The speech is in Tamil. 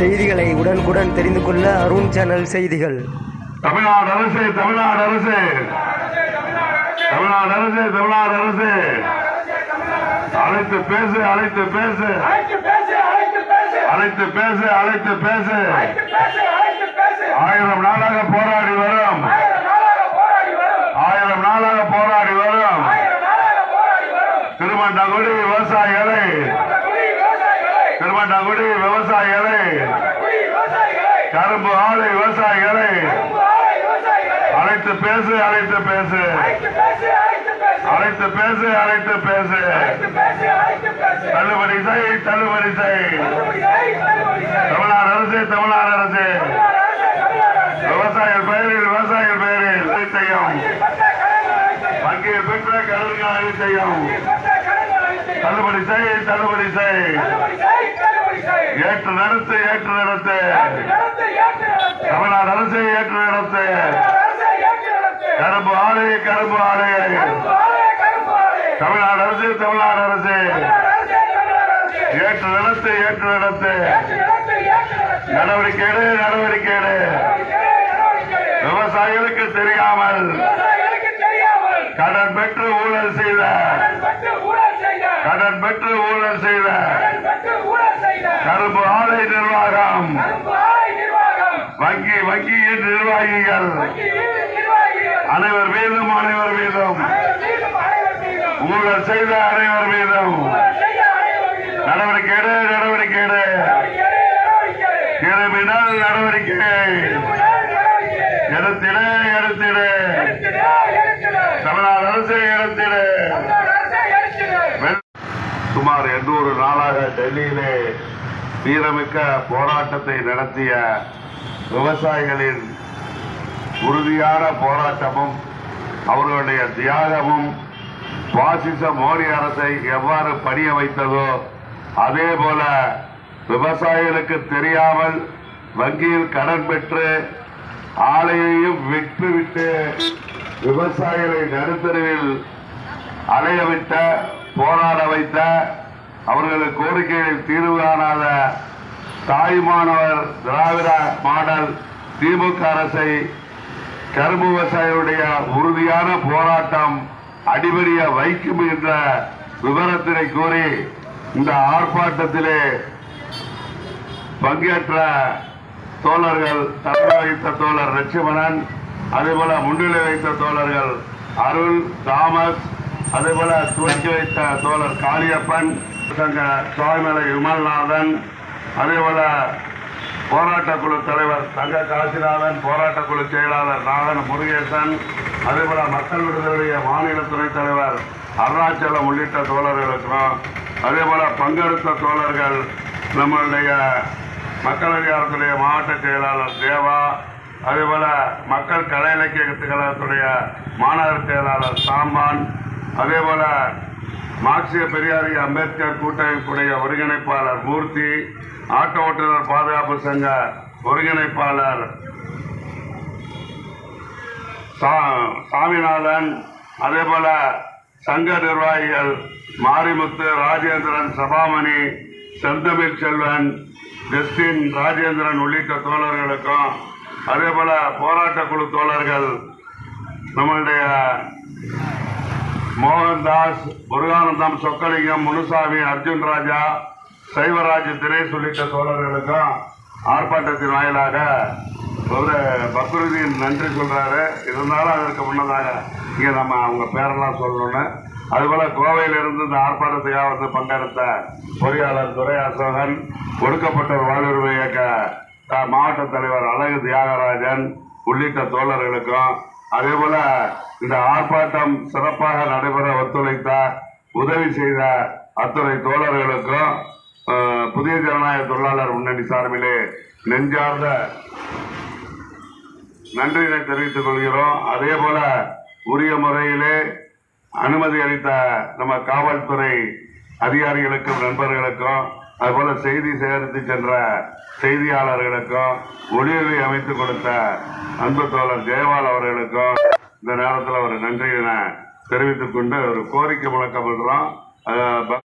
செய்திகளை உடனுக்குடன் தெரிந்து கொள்ள அருண் சேனல் செய்திகள். தமிழ்நாடு அரசு தமிழ்நாடு அரசு. தமிழ்நாடு அரசு தமிழ்நாடு அரசு. அழைத்து பேசு அழைத்து பேசு. அழைத்து பேசு அழைத்து பேசு. ஆயிரம் நாளாக போராடி வரும். ஆயிரம் நாளாக போராடி வரும். திருமண்டங்குடி விவசாயிகளை. திருமண்டங்குடி விவசாயிகளை. கரும்பு ஆலை விவசாயிகளை அழைத்து பேசு அழைத்து பேசு. அழைத்து பேசு அழைத்து பேசு. தள்ளுபடி செய் தள்ளுபடி செய். தமிழ்நாடு அரசு தமிழ்நாடு அரசு. விவசாயிகள் பெயரில் விவசாயிகள் பெயரில் அனைத்தையும் வங்கியில் பெற்ற கடன்கள் அனைத்தையும் தள்ளுபடி செய். தள்ளுபடி செய். ஏற்று நடத்து ஏற்று நடத்து. தமிழ்நாடு அரசை ஏற்று நடத்து. கரும்பு ஆலை கரும்பு ஆலை தமிழ்நாடு அரசு தமிழ்நாடு அரசு. ஏற்று நடத்து ஏற்று நடத்து. நடவடிக்கை எடு நடவடிக்கை விவசாயிகளுக்கு தெரியாமல் கடன் பெற்று ஊழல் செய்த. கடன் பெற்று ஊழல் செய்த. வங்கிய நிர்வாகிகள். அனைவர் மீதும் அனைவர் மீதும். ஊழல் செய்த அனைவர் மீதும். நடவடிக்கை எடு நடவடிக்கை எடு. கிரிமினல் நடவடிக்கை. எடுத்திடு எடுத்திடு. தமிழ்நாடு அரசு எடுத்திடு. சுமார் எண்ணூறு நாளாக டெல்லியிலே வீரமிக்க போராட்டத்தை நடத்திய விவசாயிகளின் உறுதியான போராட்டமும் அவர்களுடைய தியாகமும் பாசிச மோடி அரசை எவ்வாறு பணிய வைத்ததோ அதே போல விவசாயிகளுக்கு தெரியாமல் வங்கியில் கடன் பெற்று ஆலையையும் விட்டுவிட்டு விவசாயிகளை நடுத்தருவில் அலைய விட்ட போராட வைத்த அவர்களது கோரிக்கைகளில் தீர்வு காணாத தாய்மானவர் திராவிட மாடல் திமுக அரசை கரும்பு விவசாயியுடைய உறுதியான போராட்டம் அடிபடிய வைக்கும் என்ற விவரத்தினை கூறி இந்த ஆர்ப்பாட்டத்திலே பங்கேற்ற தோழர்கள் தலைமை வைத்த தோழர் லட்சுமணன் அதேபோல முன்னிலை வைத்த தோழர்கள் அருள் தாமஸ் அதேபோல துவக்கி வைத்த தோழர் காளியப்பன் சங்க சுவாமிமலை விமல்நாதன் அதேபோல போராட்ட குழு தலைவர் தங்க காசிநாதன் போராட்ட குழு செயலாளர் நாதன் முருகேசன் அதேபோல மக்கள் விடுதலைய மாநில துணைத் தலைவர் அருணாச்சலம் உள்ளிட்ட அதே போல் பங்கெடுத்த தோழர்கள் நம்மளுடைய மக்கள் அதிகாரத்துடைய மாவட்ட செயலாளர் தேவா அதேபோல மக்கள் கலை இலக்கிய கழகத்துடைய மாநகர செயலாளர் சாம்பான் அதேபோல மார்க்சிய பெரியாரி அம்பேத்கர் கூட்டமைப்புடைய ஒருங்கிணைப்பாளர் மூர்த்தி ஆட்டோ ஓட்டுநர் பாதுகாப்பு சங்க ஒருங்கிணைப்பாளர் சா- சாமிநாதன் அதேபோல சங்க நிர்வாகிகள் மாரிமுத்து ராஜேந்திரன் சபாமணி செந்தமிழ் செல்வன் ஜஸ்டின் ராஜேந்திரன் உள்ளிட்ட தோழர்களுக்கும் அதேபோல போராட்ட குழு தோழர்கள் நம்மளுடைய மோகன்தாஸ் முருகானந்தம் சொக்கலிங்கம் முனுசாமி அர்ஜுன் ராஜா சைவராஜ் தினேஷ் உள்ளிட்ட தோழர்களுக்கும் ஆர்ப்பாட்டத்தின் வாயிலாக ஒரு பக்ருதியின் நன்றி சொல்றாரு. இருந்தாலும் அதற்கு முன்னதாக இங்கே நம்ம அவங்க பேரெல்லாம் சொல்லணும்னு. அதுபோல கோவையிலிருந்து இந்த ஆர்ப்பாட்டத்துக்காக வந்து பங்கெடுத்த பொறியாளர் துரை அசோகன் ஒடுக்கப்பட்டோர் வாழ்வுரிமை இயக்க மாவட்ட தலைவர் அழகு தியாகராஜன் உள்ளிட்ட தோழர்களுக்கும் அதே போல இந்த ஆர்ப்பாட்டம் சிறப்பாக நடைபெற ஒத்துழைத்த உதவி செய்த அத்துறை தோழர்களுக்கும் புதிய ஜனநாயக தொழிலாளர் முன்னணி சார்பிலே நெஞ்சார்ந்த நன்றியினை தெரிவித்துக் கொள்கிறோம். அதே போல உரிய முறையிலே அனுமதி அளித்த நம்ம காவல்துறை அதிகாரிகளுக்கும் நண்பர்களுக்கும் அதுபோல செய்தி சேகரித்து சென்ற செய்தியாளர்களுக்கும் ஒளியொலி அமைத்துக் கொடுத்த அன்பு தோழர் ஜெயபால் அவர்களுக்கும் இந்த நேரத்தில் ஒரு நன்றியினை தெரிவித்துக் கொண்டு ஒரு கோரிக்கை முழக்கம் பண்றோம்